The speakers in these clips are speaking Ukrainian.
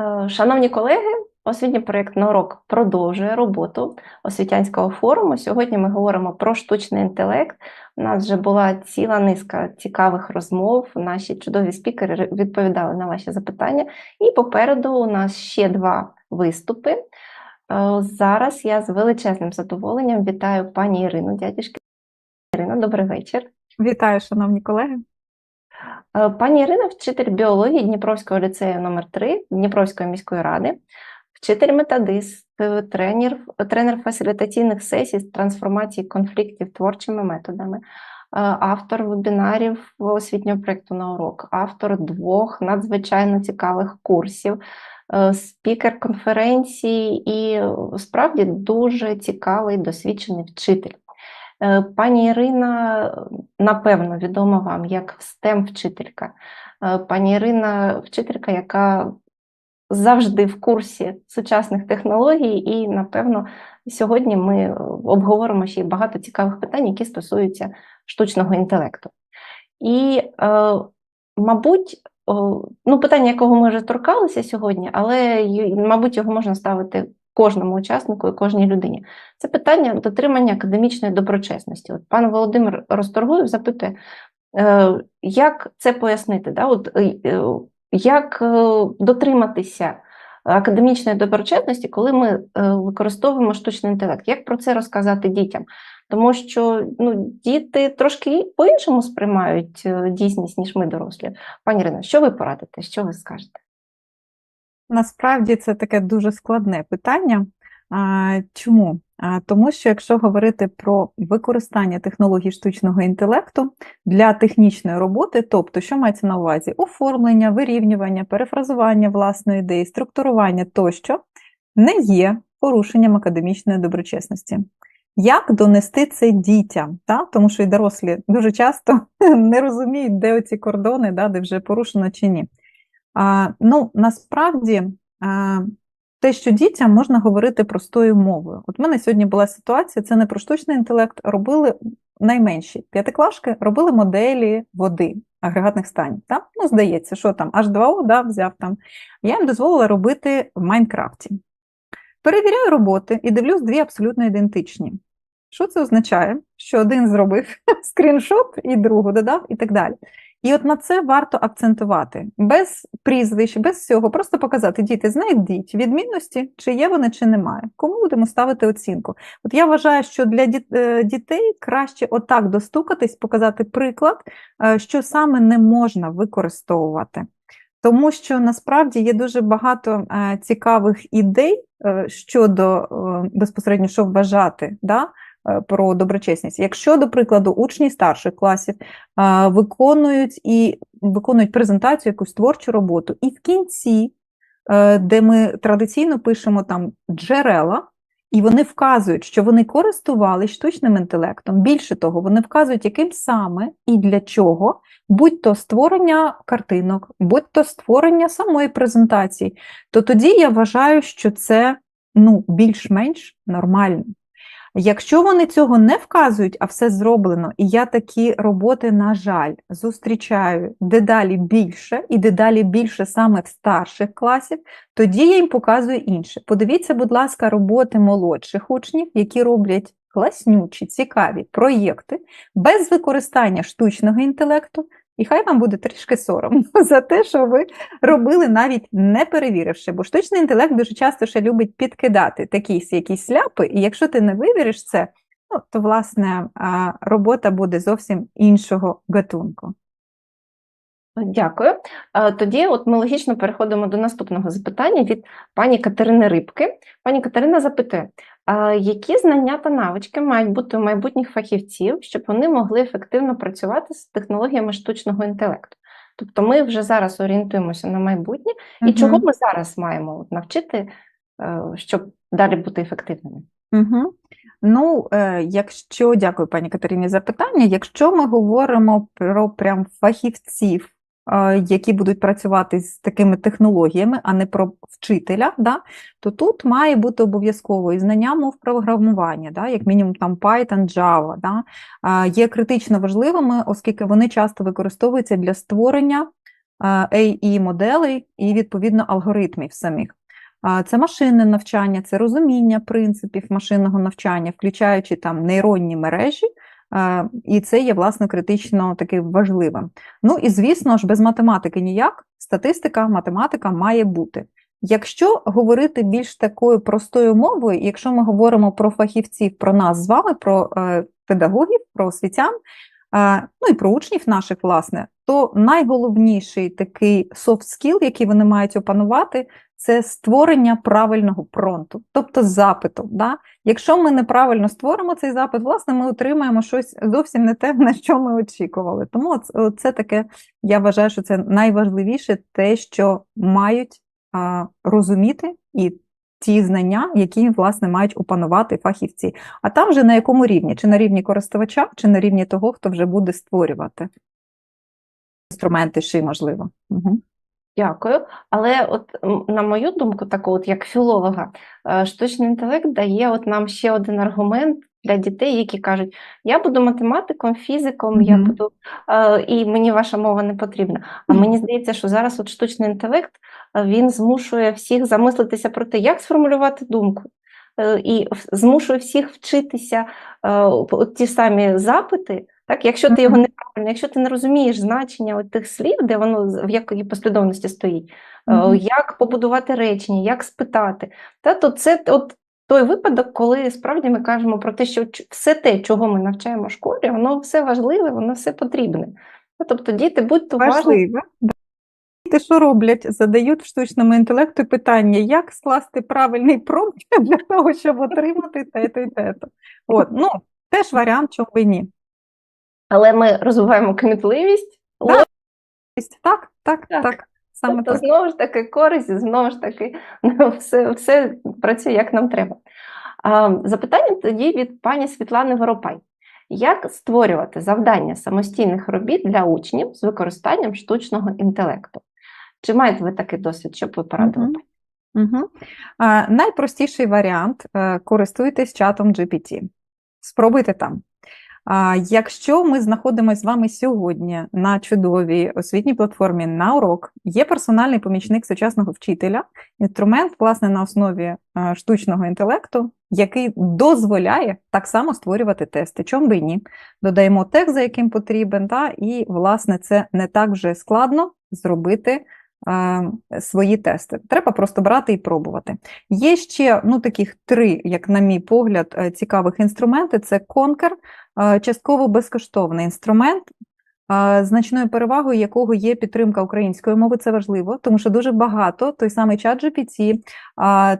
Е, Шановні колеги, освітній проєкт на урок продовжує роботу освітянського форуму. Сьогодні ми говоримо про штучний інтелект. У нас вже була ціла низка цікавих розмов. Наші чудові спікери відповідали на ваші запитання. І попереду у нас ще два виступи. Е, Зараз я з величезним задоволенням вітаю пані Ірину Дядюшки. Ірина, добрий вечір. Вітаю, шановні колеги. Е, Пані Ірина, вчитель біології Дніпровського ліцею номер 3 Дніпровської міської ради, вчитель методист, тренер, тренер фасилітаційних сесій з трансформації конфліктів творчими методами, е, автор вебінарів освітнього проєкту на урок, автор двох надзвичайно цікавих курсів, е, спікер конференції і справді дуже цікавий досвідчений вчитель. Е, Пані Ірина, напевно, відома вам як STEM-вчителька. Е, Пані Ірина вчителька, яка завжди в курсі сучасних технологій, і, напевно, сьогодні ми обговоримо ще багато цікавих питань, які стосуються штучного інтелекту. І, е, мабуть, ну, питання, якого ми вже торкалися сьогодні, але, мабуть, його можна ставити кожному учаснику і кожній людині. Це питання дотримання академічної доброчесності. От пан Володимир Розторгуєв запитує, е, як це пояснити? Да? От, е, е, як дотриматися академічної доброчесності, коли ми використовуємо штучний інтелект? Як про це розказати дітям? Тому що ну, діти трошки по-іншому сприймають дійсність, ніж ми дорослі. Пані Ірино, що ви порадите? Що ви скажете? Насправді це таке дуже складне питання. Чому? Тому що якщо говорити про використання технологій штучного інтелекту для технічної роботи, тобто, що мається на увазі? Оформлення, вирівнювання, перефразування власної ідеї, структурування тощо, не є порушенням академічної доброчесності. Як донести це дітям? Та? Тому що і дорослі дуже часто не розуміють, де оці кордони, да, де вже порушено чи ні. А, ну, насправді, а, те, що дітям можна говорити простою мовою. От в мене сьогодні була ситуація, це не про штучний інтелект, робили найменші п'ятиклашки, робили моделі води, агрегатних станів. Та? Ну, здається, що там, H2O да, взяв там. Я їм дозволила робити в Майнкрафті. Перевіряю роботи і дивлюсь дві абсолютно ідентичні. Що це означає? Що один зробив скріншот і другу додав, і так далі. І от на це варто акцентувати без прізвищ, без всього, просто показати, діти, знайдіть відмінності, чи є вони, чи немає. Кому будемо ставити оцінку? От я вважаю, що для е, дітей краще отак достукатись, показати приклад, е, що саме не можна використовувати. Тому що насправді є дуже багато е, цікавих ідей щодо безпосередньо, що вважати да, про доброчесність. Якщо, до прикладу, учні старших класів виконують і виконують презентацію, якусь творчу роботу, і в кінці, е, де ми традиційно пишемо там джерела, і вони вказують, що вони користувалися штучним інтелектом. Більше того, вони вказують, яким саме і для чого, будь то створення картинок, будь то створення самої презентації, то тоді я вважаю, що це ну, більш-менш нормально. Якщо вони цього не вказують, а все зроблено, і я такі роботи, на жаль, зустрічаю дедалі більше, і дедалі більше саме в старших класів, тоді я їм показую інше. Подивіться, будь ласка, роботи молодших учнів, які роблять класнючі, цікаві проєкти без використання штучного інтелекту, і хай вам буде трішки соромно за те, що ви робили навіть не перевіривши, бо штучний інтелект дуже часто ще любить підкидати такі якісь сляпи, і якщо ти не вивіриш це, ну, то власне робота буде зовсім іншого гатунку. Дякую. Тоді от ми логічно переходимо до наступного запитання від пані Катерини Рибки. Пані Катерина запитує, які знання та навички мають бути у майбутніх фахівців, щоб вони могли ефективно працювати з технологіями штучного інтелекту? Тобто ми вже зараз орієнтуємося на майбутнє, і Мгм. чого ми зараз маємо навчити, е, щоб далі бути ефективними? Угу. Ну, е, якщо дякую, пані Катерині, за питання. Якщо ми говоримо про прям фахівців, які будуть працювати з такими технологіями, а не про вчителя, да, то тут має бути обов'язково і знання мов програмування, да, як мінімум там Python, Java, да, е, є критично важливими, оскільки вони часто використовуються для створення AI моделей і, відповідно, алгоритмів самих. Це машинне навчання, це розуміння принципів машинного навчання, включаючи там нейронні мережі, і це є, власне, критично таким важливим. Ну і звісно ж, без математики ніяк. Статистика, математика має бути. Якщо говорити більш такою простою мовою, якщо ми говоримо про фахівців, про нас з вами, про е, педагогів, про освітян, е, ну і про учнів наших, власне, то найголовніший такий soft skill, який вони мають опанувати, це створення правильного пронту, тобто запиту. Да? Якщо ми неправильно створимо цей запит, власне, ми отримаємо щось зовсім не те, на що ми очікували. Тому це, таке, я вважаю, що це найважливіше те, що мають а, розуміти і ті знання, які, власне, мають опанувати фахівці. А там вже на якому рівні? Чи на рівні користувача, чи на рівні того, хто вже буде створювати інструменти, чи можливо. Угу. Дякую. Але от на мою думку, таку от як філолога, е, штучний інтелект дає от нам ще один аргумент для дітей, які кажуть: я буду математиком, фізиком, я буду е, і мені ваша мова не потрібна. А мені здається, що зараз от штучний інтелект е, він змушує всіх замислитися про те, як сформулювати думку. І змушує всіх вчитися от ті самі запити, так, якщо ти його неправильно, якщо ти не розумієш значення от тих слів, де воно в якій послідовності стоїть, Мгм. як побудувати речення, як спитати, та, то це от той випадок, коли справді ми кажемо про те, що все те, чого ми навчаємо в школі, воно все важливе, воно все потрібне. Тобто, діти, будьте уважні, Важливо. Діти що роблять? Задають штучному інтелекту питання, як скласти правильний промпт для того, щоб отримати те-то і те-то. От, ну, теж варіант, чому би ні. Але ми розвиваємо кмітливість, Да, Так, так, так, Так. Саме Тобто, так. знову ж таки, користь, знову ж таки, все, все працює як нам треба. А, Запитання тоді від пані Світлани Воропай. Як створювати завдання самостійних робіт для учнів з використанням штучного інтелекту? Чи маєте ви такий досвід, щоб ви порадили? Мгм. Угу. А, найпростіший варіант е, користуйтесь чатом GPT. Спробуйте там. А, якщо ми знаходимося з вами сьогодні на чудовій освітній платформі на урок, є персональний помічник сучасного вчителя, інструмент, власне, на основі е, штучного інтелекту, який дозволяє так само створювати тести. Чому би і ні? Додаємо текст, за яким потрібен, та, і, власне, це не так вже складно зробити свої тести. Треба просто брати і пробувати. Є ще ну, таких три, як на мій погляд, е, цікавих інструменти: це Conquer, е, частково безкоштовний інструмент. е, Значною перевагою якого є підтримка української мови, це важливо, тому що дуже багато той самий чат GPT,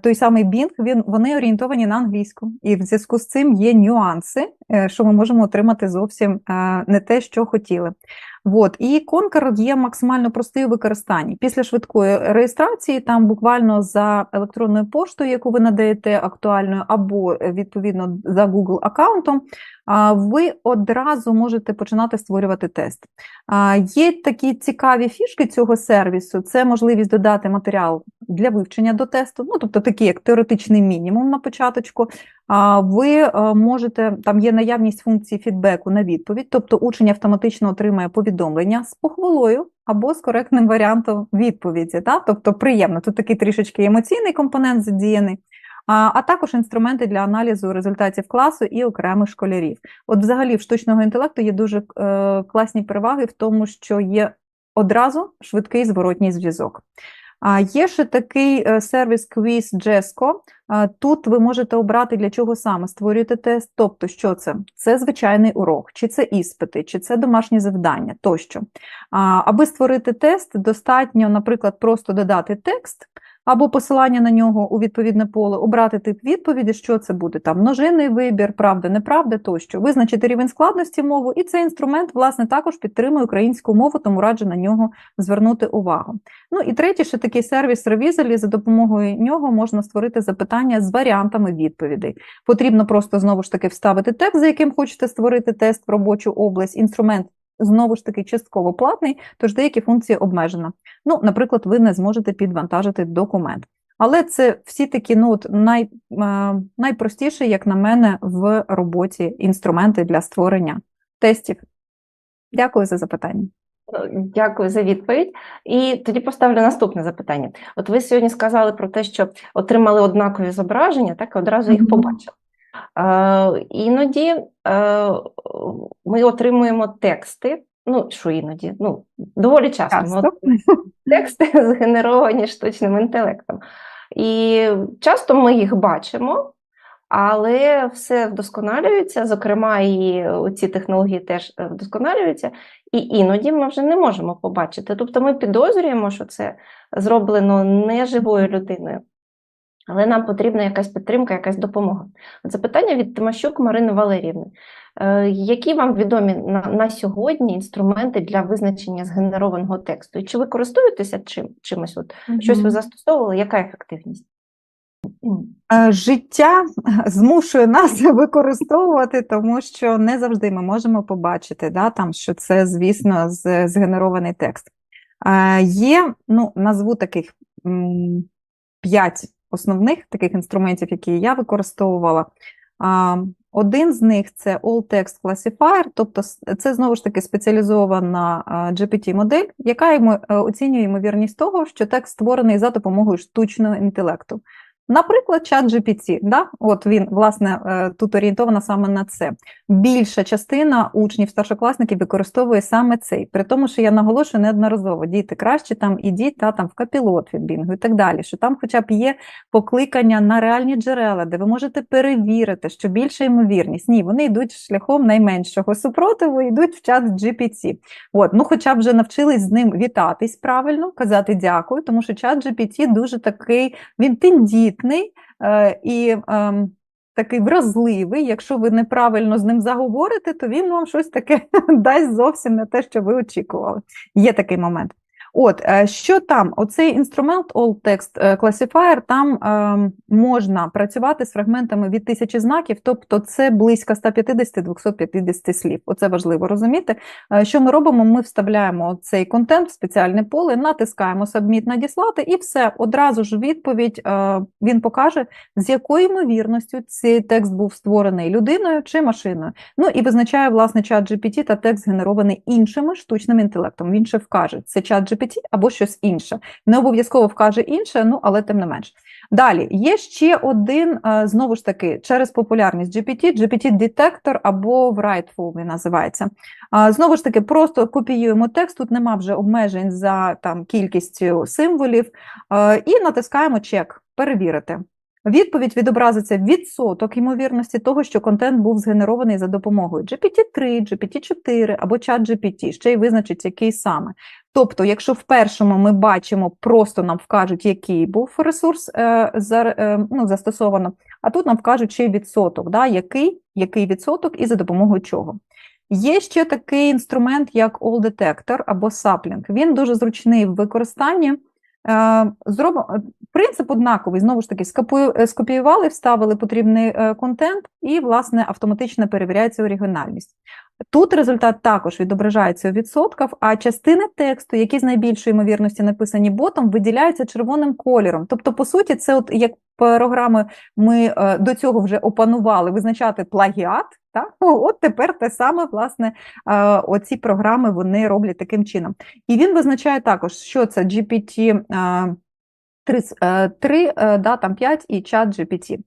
той самий Bing, він вони орієнтовані на англійську, і в зв'язку з цим є нюанси, що ми можемо отримати зовсім не те, що хотіли. От. І Конкер є максимально простий у використанні. Після швидкої реєстрації, там буквально за електронною поштою, яку ви надаєте актуальною, або відповідно за Google аккаунтом, ви одразу можете починати створювати тест. Є такі цікаві фішки цього сервісу: це можливість додати матеріал для вивчення до тесту, ну тобто такий як теоретичний мінімум на початочку. Ви е, можете, там є наявність функції фідбеку на відповідь, тобто учень автоматично отримає повідомлення з похвалою або з коректним варіантом відповіді. Та? Тобто приємно, тут такий трішечки емоційний компонент задіяний. А, а також інструменти для аналізу результатів класу і окремих школярів. От, взагалі, в штучного інтелекту є дуже е, класні переваги в тому, що є одразу швидкий зворотній зв'язок. А є ще такий е, сервіс Quiz Jesco. Тут ви можете обрати, для чого саме створюєте тест. Тобто, що це? Це звичайний урок, чи це іспити, чи це домашні завдання тощо. Аби створити тест, достатньо, наприклад, просто додати текст або посилання на нього у відповідне поле, обрати тип відповіді, що це буде там множинний вибір, правда, неправда тощо, визначити рівень складності мови, і цей інструмент, власне, також підтримує українську мову, тому раджу на нього звернути увагу. Ну і третє, ще такий сервіс Revisely, за допомогою нього можна створити запитання з варіантами відповідей. Потрібно просто знову ж таки вставити текст, за яким хочете створити тест в робочу область. Інструмент знову ж таки частково платний, тож деякі функції обмежено. Ну, наприклад, ви не зможете підвантажити документ. Але це всі такі ну, от най, е, найпростіші, як на мене, в роботі інструменти для створення тестів. Дякую за запитання. Дякую за відповідь. І тоді поставлю наступне запитання. От ви сьогодні сказали про те, що отримали однакові зображення, так і одразу їх побачили. Іноді е, ми отримуємо тексти. Ну, що іноді? Ну, доволі часто ми Часто. отримуємо тексти, згенеровані штучним інтелектом. І часто ми їх бачимо, але все вдосконалюється, зокрема, і ці технології теж е, вдосконалюються, і іноді ми вже не можемо побачити. Тобто ми підозрюємо, що це зроблено не живою людиною, але нам потрібна якась підтримка, якась допомога. От Запитання від Тимощук Марини Валеріївни. Е, Які вам відомі на, на сьогодні інструменти для визначення згенерованого тексту? І чи ви користуєтеся чим, чимось? От, щось ви застосовували? Яка ефективність? Е, Життя змушує нас використовувати, тому що не завжди ми можемо побачити, да, там, що це, звісно, згенерований текст. Е, Є, ну, назву таких п'ять основних таких інструментів, які я використовувала. Один з них це All Text Classifier, тобто це знову ж таки спеціалізована GPT-модель, яка е, оцінює ймовірність того, що текст створений за допомогою штучного інтелекту. Наприклад, чат GPT, да? от він, власне, е, тут орієнтована саме на це. Більша частина учнів, старшокласників використовує саме цей. При тому, що я наголошую неодноразово, діти, краще там ідіть та, там, в капілот від Бінгу і так далі, що там хоча б є покликання на реальні джерела, де ви можете перевірити, що більша ймовірність. Ні, вони йдуть шляхом найменшого супротиву, йдуть в чат GPT. От, ну хоча б вже навчились з ним вітатись правильно, казати дякую, тому що чат GPT дуже такий, він тендітний е, і е, такий вразливий. Якщо ви неправильно з ним заговорите, то він вам щось таке дасть зовсім не те, що ви очікували. Є такий момент. От, е, що там? Оцей інструмент All Text е, Classifier, там е, можна працювати з фрагментами від тисячі знаків, тобто це близько 150-250 слів. Оце важливо розуміти. Е, Що ми робимо? Ми вставляємо цей контент в спеціальне поле, натискаємо Submit надіслати, і все, одразу ж відповідь е, він покаже, з якою ймовірністю цей текст був створений людиною чи машиною. Ну і визначає власне чат GPT та текст генерований іншими штучним інтелектом. Він ще вкаже, це чат GPT або щось інше. Не обов'язково вкаже інше, ну але тим не менш. Далі є ще один, е, знову ж таки, через популярність GPT, GPT-детектор або Writeful він називається. Знову ж таки, просто копіюємо текст, тут нема вже обмежень за там, кількістю символів, е, і натискаємо чек, перевірити. Відповідь відобразиться відсоток ймовірності того, що контент був згенерований за допомогою GPT-3, GPT-4 або чат GPT, ще й визначить, який саме. Тобто, якщо в першому ми бачимо, просто нам вкажуть, який був ресурс е, за, е, ну, застосовано, а тут нам вкажуть ще відсоток, да, який, який відсоток і за допомогою чого. Є ще такий інструмент, як All Detector або Sapling. Він дуже зручний в використанні. Е, зробимо, принцип однаковий, знову ж таки, е, скопіювали, вставили потрібний е, контент і, власне, автоматично перевіряється оригінальність. Тут результат також відображається у відсотках, а частини тексту, які з найбільшої ймовірності написані ботом, виділяються червоним кольором. Тобто, по суті, це от як програми ми е, до цього вже опанували визначати плагіат. Так? От тепер те саме, власне, е, оці програми вони роблять таким чином. І він визначає також, що це GPT е, 3, е, 3 е, да, там 5 і чат GPT.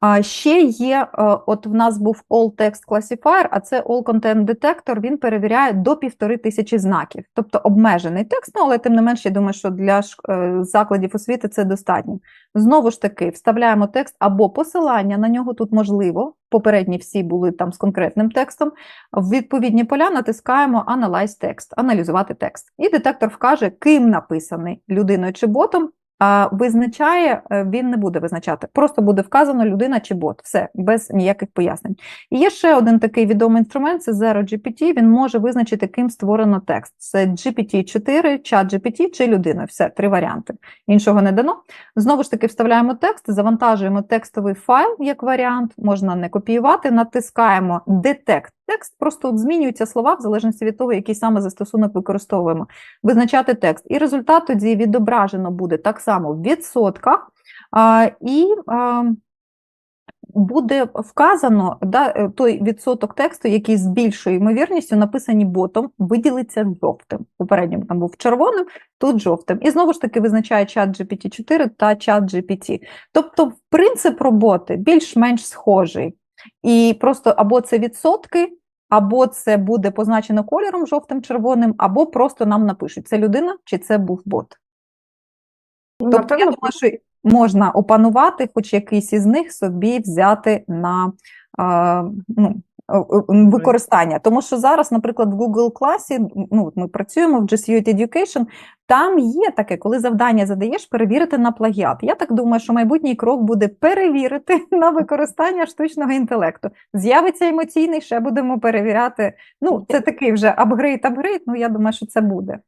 А ще є, е, от в нас був All Text Classifier, а це All Content Detector, він перевіряє до півтори тисячі знаків, тобто обмежений текст, ну, але тим не менш, я думаю, що для е, закладів освіти це достатньо. Знову ж таки, вставляємо текст або посилання на нього тут можливо, попередні всі були там з конкретним текстом. В відповідні поля натискаємо Analyze Text, аналізувати текст. І детектор вкаже, ким написаний людиною чи ботом, визначає, е, він не буде визначати. Просто буде вказано людина чи бот. Все, без ніяких пояснень. І є ще один такий відомий інструмент це Zero GPT. Він може визначити, ким створено текст. Це GPT-4, чат GPT чи людина. Все, три варіанти. Іншого не дано. Знову ж таки, вставляємо текст, завантажуємо текстовий файл як варіант, можна не копіювати, натискаємо Detect текст, просто от змінюються слова в залежності від того, який саме застосунок використовуємо. Визначати текст. І результат тоді відображено буде так само в відсотках. А, і а, буде вказано да, е, той відсоток тексту, який з більшою ймовірністю написані ботом, виділиться жовтим. Попередньо там був червоним, тут жовтим. І знову ж таки визначає чат GPT-4 та чат GPT. Тобто, принцип роботи більш-менш схожий. І просто або це відсотки, або це буде позначено кольором жовтим, червоним, або просто нам напишуть, це людина чи це був бот. Тобто, я думаю, що можна опанувати, хоч якийсь із них собі взяти на ну, використання. Тому що зараз, наприклад, в Google класі, ну, ми працюємо в G Suite Education, там є таке, коли завдання задаєш, перевірити на плагіат. Я так думаю, що майбутній крок буде перевірити на використання штучного інтелекту. З'явиться емоційний, ще будемо перевіряти. Ну, це такий вже апгрейд-апгрейд, ну я думаю, що це буде.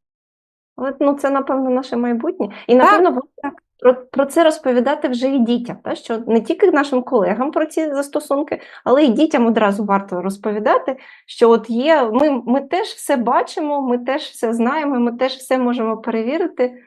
Але ну, це, напевно, наше майбутнє. І, напевно, варто про, про це розповідати вже і дітям, та? що не тільки нашим колегам про ці застосунки, але і дітям одразу варто розповідати, що от є, ми, ми теж все бачимо, ми теж все знаємо, ми теж все можемо перевірити.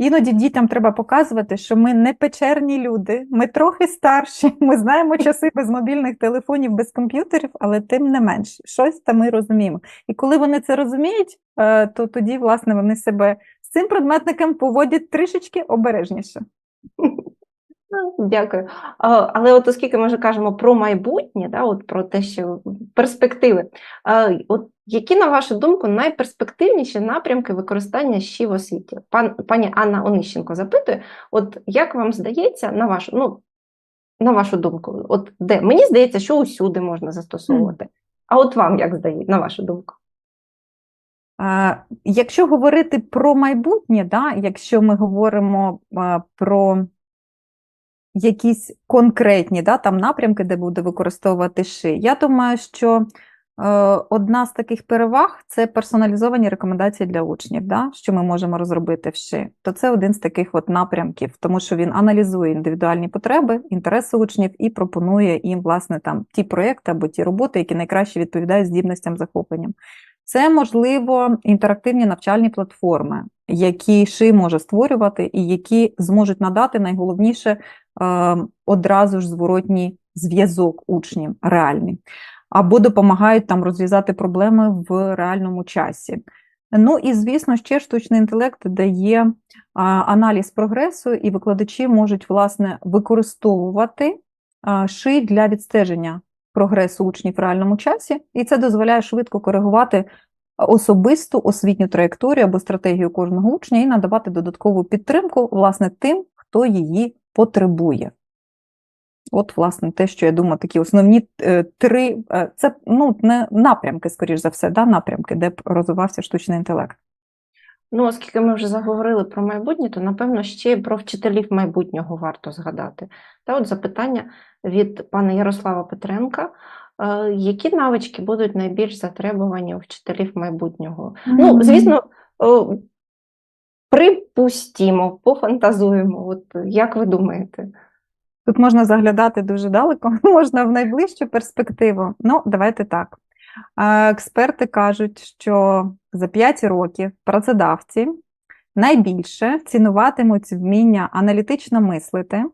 Іноді дітям треба показувати, що ми не печерні люди, ми трохи старші, ми знаємо часи без мобільних телефонів, без комп'ютерів, але тим не менш, щось там ми розуміємо. І коли вони це розуміють, е, то тоді, власне, вони себе з цим предметником поводять трішечки обережніше. Дякую. Але от оскільки ми вже кажемо про майбутнє, да, от про те, що перспективи, от які, на вашу думку, найперспективніші напрямки використання щі в освіті? Пан, пані Анна Онищенко запитує, от як вам здається, на вашу, ну, на вашу думку, от де? Мені здається, що усюди можна застосовувати. А от вам як здається, на вашу думку? Якщо говорити про майбутнє, да, якщо ми говоримо про якісь конкретні да, там напрямки, де буде використовувати ши, я думаю, що е, одна з таких переваг це персоналізовані рекомендації для учнів, да, що ми можемо розробити в ши. То це один з таких от напрямків, тому що він аналізує індивідуальні потреби, інтереси учнів і пропонує їм, власне, там ті проєкти або ті роботи, які найкраще відповідають здібностям захопленням. Це, можливо, інтерактивні навчальні платформи, які ШИ може створювати, і які зможуть надати найголовніше одразу ж зворотній зв'язок учнів реальний, або допомагають там розв'язати проблеми в реальному часі. Ну і, звісно, ще штучний інтелект дає е, аналіз прогресу, і викладачі можуть власне використовувати е, ши для відстеження прогресу учнів в реальному часі, і це дозволяє швидко коригувати особисту освітню траєкторію або стратегію кожного учня і надавати додаткову підтримку, власне, тим, хто її потребує. От, власне, те, що я думаю, такі основні е, три е, це ну, не напрямки, скоріш за все, да, напрямки, де б розвивався штучний інтелект. Ну, оскільки ми вже заговорили про майбутнє, то напевно ще й про вчителів майбутнього варто згадати. Та от запитання від пана Ярослава Петренка. Е, Які навички будуть найбільш затребувані у вчителів майбутнього? Ну, звісно, припустімо, пофантазуємо. От як ви думаєте? Тут можна заглядати дуже далеко, можна в найближчу перспективу. Ну, давайте так. Експерти кажуть, що за 5 років працедавці найбільше цінуватимуть вміння аналітично мислити,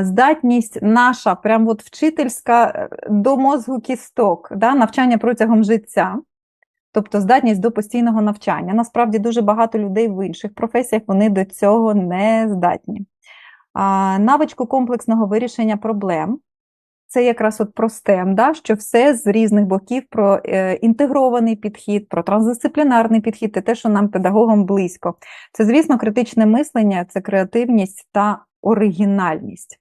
здатність наша, прям от вчительська е, до мозку кісток, да, навчання протягом життя, тобто здатність до постійного навчання. Насправді дуже багато людей в інших професіях вони до цього не здатні. А, Навичку комплексного вирішення проблем. Це якраз от про STEM, да, що все з різних боків про е, інтегрований підхід, про трансдисциплінарний підхід, і те, що нам педагогам близько. Це, звісно, критичне мислення, це креативність та оригінальність.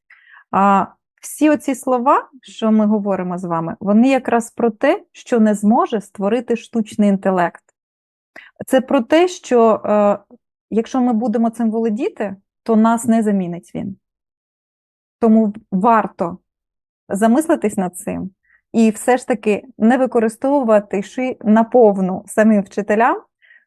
А всі оці слова, що ми говоримо з вами, вони якраз про те, що не зможе створити штучний інтелект. Це про те, що е, якщо ми будемо цим володіти, то нас не замінить він. Тому варто замислитись над цим і все ж таки не використовувати ши наповну самим вчителям,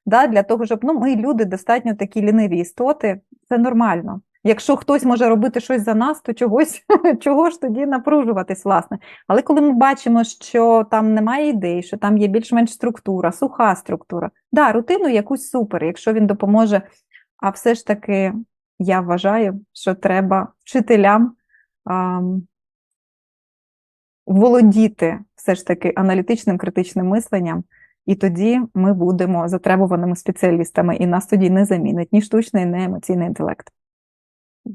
да, для того, щоб ну, ми люди достатньо такі ліниві істоти, це нормально. Якщо хтось може робити щось за нас, то чогось, чого ж тоді напружуватись, власне. Але коли ми бачимо, що там немає ідей, що там є більш-менш структура, суха структура, да, рутину якусь супер, якщо він допоможе. А все ж таки, я вважаю, що треба вчителям ам, володіти все ж таки аналітичним критичним мисленням, і тоді ми будемо затребуваними спеціалістами, і нас тоді не замінить ні штучний, ні емоційний інтелект.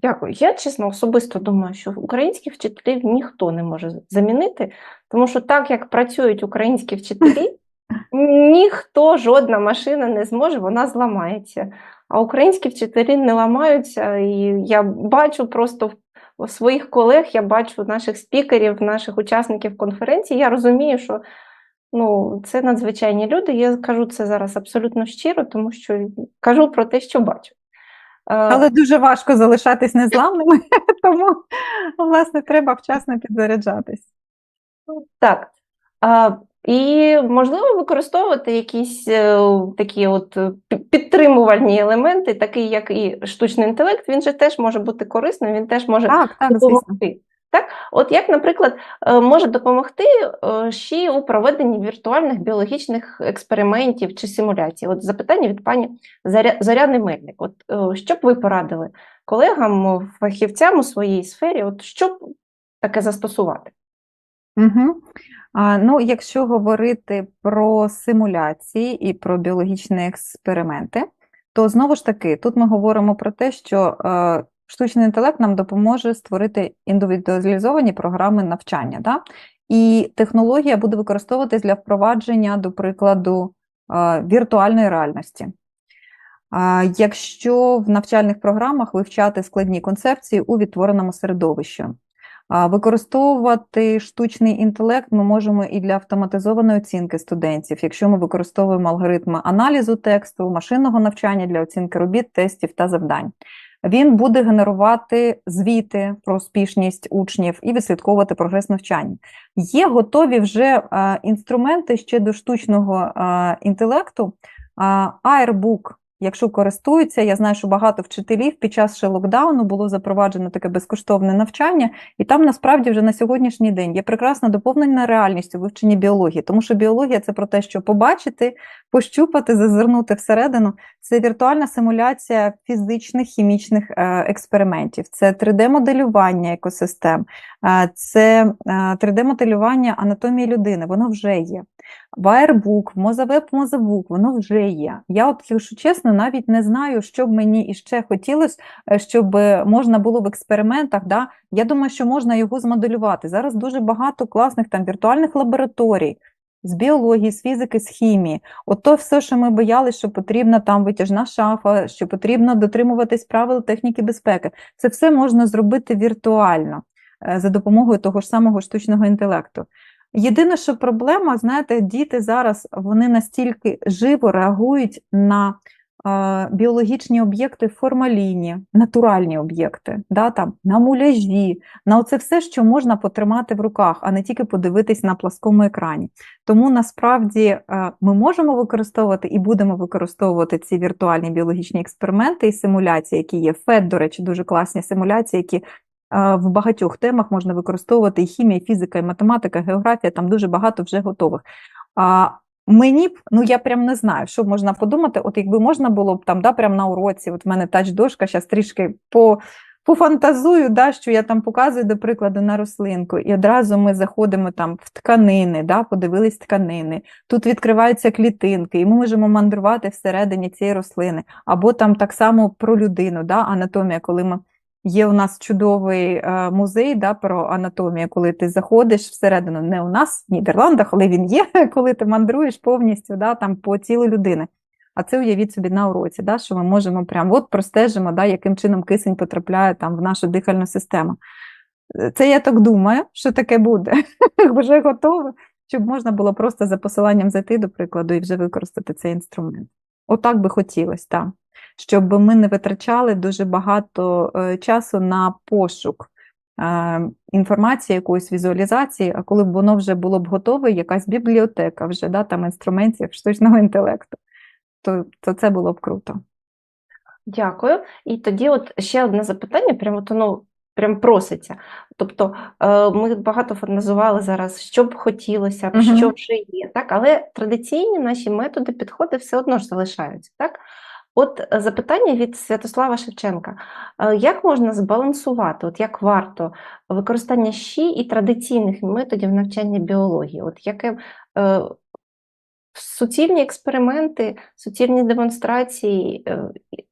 Дякую. Я чесно особисто думаю, що українських вчителів ніхто не може замінити, тому що так як працюють українські вчителі, ніхто, жодна машина не зможе, вона зламається. А українські вчителі не ламаються, і я бачу просто в своїх колег, я бачу наших спікерів, наших учасників конференції. Я розумію, що ну, це надзвичайні люди. Я кажу це зараз абсолютно щиро, тому що кажу про те, що бачу. Е, Але дуже важко залишатись незламними, тому, власне, треба вчасно підзаряджатись. Так. І можливо використовувати якісь е, такі от е, підтримувальні елементи, такий як і штучний інтелект, він же теж може бути корисним, він теж може Так, так, допомогти. Так? От як, наприклад, е, може допомогти е, ще у проведенні віртуальних біологічних експериментів чи симуляцій? От запитання від пані Заря- Зоряни Мельник. От е, що б ви порадили колегам, фахівцям у своїй сфері, от що б таке застосувати? Угу. А, ну, якщо говорити про симуляції і про біологічні експерименти, то знову ж таки, тут ми говоримо про те, що штучний інтелект нам допоможе створити індивідуалізовані програми навчання. Да? І технологія буде використовуватись для впровадження, до прикладу, віртуальної реальності. Якщо в навчальних програмах вивчати складні концепції у відтвореному середовищі, Використовувати штучний інтелект ми можемо і для автоматизованої оцінки студентів, якщо ми використовуємо алгоритми аналізу тексту, машинного навчання для оцінки робіт, тестів та завдань. Він буде генерувати звіти про успішність учнів і відслідковувати прогрес навчання. Є готові вже е, інструменти ще до штучного е, інтелекту. Е, Airbook, якщо користуються, я знаю, що багато вчителів під час ще локдауну було запроваджено таке безкоштовне навчання, і там насправді вже на сьогоднішній день є прекрасна доповнена у вивченні біології, тому що біологія це про те, що побачити, пощупати, зазирнути всередину. Це віртуальна симуляція фізичних хімічних е, експериментів, це 3D-моделювання екосистем, е, це 3D-моделювання анатомії людини. Воно вже є. WireBook, Mozaweb, Mozawebook, воно вже є. Я, от, якщо чесно, навіть не знаю, що б мені іще хотілося, е, щоб можна було в експериментах. Да? Я думаю, що можна його змоделювати. Зараз дуже багато класних там віртуальних лабораторій з біології, з фізики, з хімії. От то все, що ми боялися, що потрібна там витяжна шафа, що потрібно дотримуватись правил техніки безпеки. Це все можна зробити віртуально е, за допомогою того ж самого штучного інтелекту. Єдине, що проблема, знаєте, діти зараз вони настільки живо реагують на е, біологічні об'єкти в формаліні, натуральні об'єкти, да, там, на муляжі, на оце все, що можна потримати в руках, а не тільки подивитись на пласкому екрані. Тому насправді е, ми можемо використовувати і будемо використовувати ці віртуальні біологічні експерименти і симуляції, які є. ФЕД, до речі, дуже класні симуляції, які в багатьох темах можна використовувати і хімія, і фізика, і математика, і географія, там дуже багато вже готових. А мені б, ну я прям не знаю, що можна подумати, от якби можна було б там, да, прям на уроці, от в мене тач-дошка, зараз трішки по. Пофантазую, да, що я там показую, до прикладу, на рослинку, і одразу ми заходимо там в тканини, да, подивились тканини. Тут відкриваються клітинки, і ми можемо мандрувати всередині цієї рослини. Або там так само про людину, да, анатомія, коли ми Є у нас чудовий е, музей да, про анатомію, коли ти заходиш всередину, не у нас в Нідерландах, але він є, коли ти мандруєш повністю да, там, по тілу людини. А це уявіть собі на уроці, да, що ми можемо прямо от простежимо, да, яким чином кисень потрапляє там, в нашу дихальну систему. Це я так думаю, що таке буде. Вже готове, щоб можна було просто за посиланням зайти, до прикладу, і вже використати цей інструмент. Отак би хотілося, так щоб ми не витрачали дуже багато е, часу на пошук е, інформації, якоїсь візуалізації, а коли б воно вже було б готове, якась бібліотека вже да, там інструментів штучного інтелекту, то, то це було б круто. Дякую. І тоді, от ще одне запитання, прямо то ну. Прям проситься. Тобто е, ми багато фантазували зараз, що б хотілося, що вже є, так? але традиційні наші методи, підходи все одно ж залишаються. Так? От е, запитання від Святослава Шевченка. Е, Як можна збалансувати, от як варто використання ЩІ і традиційних методів навчання біології? От яке е, суцільні експерименти, суцільні демонстрації е,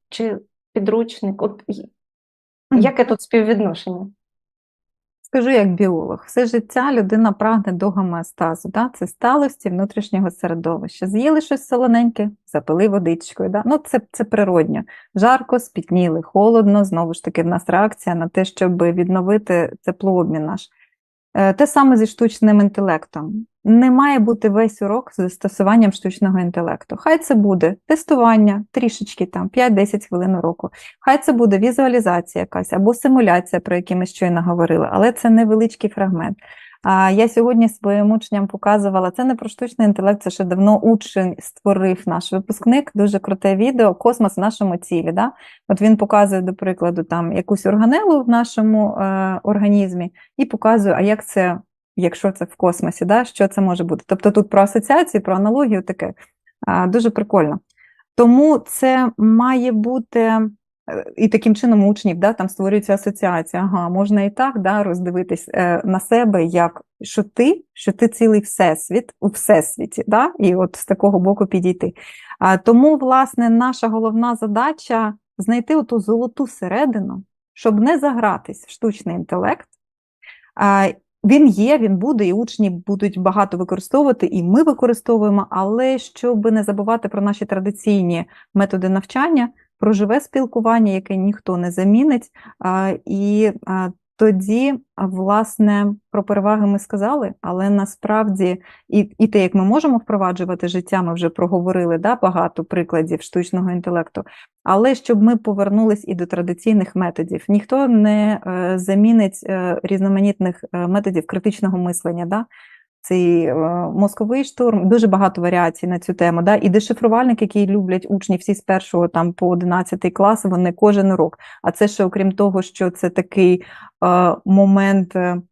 чи підручник? От яке тут співвідношення? Скажу як біолог, все життя людина прагне до гомеостазу, да? це сталості внутрішнього середовища. З'їли щось солоненьке, запили водичкою. Да? Ну, це, це природньо. Жарко, спітніли, холодно, знову ж таки, в нас реакція на те, щоб відновити теплообмін наш. Е, Те саме зі штучним інтелектом. Не має бути весь урок з застосуванням штучного інтелекту. Хай це буде тестування, трішечки там 5-10 хвилин уроку. Хай це буде візуалізація якась або симуляція, про які ми щойно говорили, але це невеличкий фрагмент. А я сьогодні своїм учням показувала, це не про штучний інтелект, це ще давно учень створив наш випускник. Дуже круте відео Космос в нашому тілі. Да? От він показує, до прикладу, там якусь органелу в нашому е, організмі і показує, а як це, якщо це в космосі, да? що це може бути. Тобто тут про асоціації, про аналогію таке. Дуже прикольно. Тому це має бути. е, І таким чином учнів да, там створюється асоціація. Ага, можна і так да, роздивитись е, на себе, як що ти, що ти цілий всесвіт у всесвіті, да, і от з такого боку підійти. А, тому, власне, наша головна задача знайти оту золоту середину, щоб не загратись в штучний інтелект. А, він є, він буде, і учні будуть багато використовувати, і ми використовуємо, але щоб не забувати про наші традиційні методи навчання, про живе спілкування, яке ніхто не замінить. І тоді, власне, про переваги ми сказали, але насправді і, і те, як ми можемо впроваджувати життя, ми вже проговорили да, багато прикладів штучного інтелекту. Але щоб ми повернулись і до традиційних методів, ніхто не е, замінить е, різноманітних е, методів критичного мислення. Да? Цей е, мозковий штурм, дуже багато варіацій на цю тему. Да? І дешифрувальник, який люблять учні всі з першого там по 11 клас, вони кожен урок. А це ще окрім того, що це такий е, момент. е,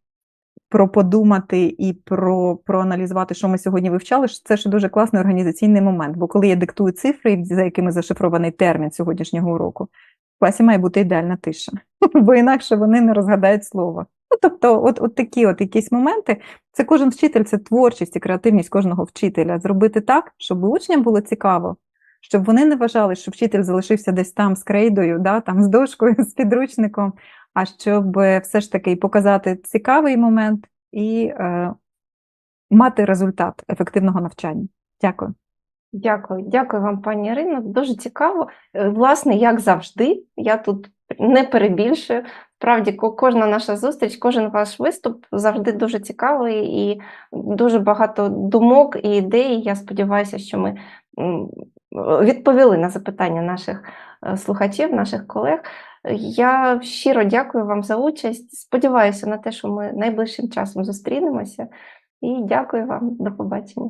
Про подумати і про проаналізувати, що ми сьогодні вивчали, це ще дуже класний організаційний момент. Бо коли я диктую цифри, за якими зашифрований термін сьогоднішнього уроку, в класі має бути ідеальна тиша, бо інакше вони не розгадають слово. Ну, тобто, от, от такі от якісь моменти, це кожен вчитель, це творчість і креативність кожного вчителя. Зробити так, щоб учням було цікаво, щоб вони не вважали, що вчитель залишився десь там з крейдою, да, там з дошкою, з підручником, а щоб е, все ж таки показати цікавий момент і е, мати результат ефективного навчання. Дякую. Дякую, дякую вам, пані Ірино. Дуже цікаво. Е, Власне, як завжди, я тут не перебільшую. Справді, кожна наша зустріч, кожен ваш виступ завжди дуже цікавий і дуже багато думок і ідей. Я сподіваюся, що ми відповіли на запитання наших е, слухачів, наших колег. Я щиро дякую вам за участь. Сподіваюся на те, що ми найближчим часом зустрінемося. І дякую вам. До побачення.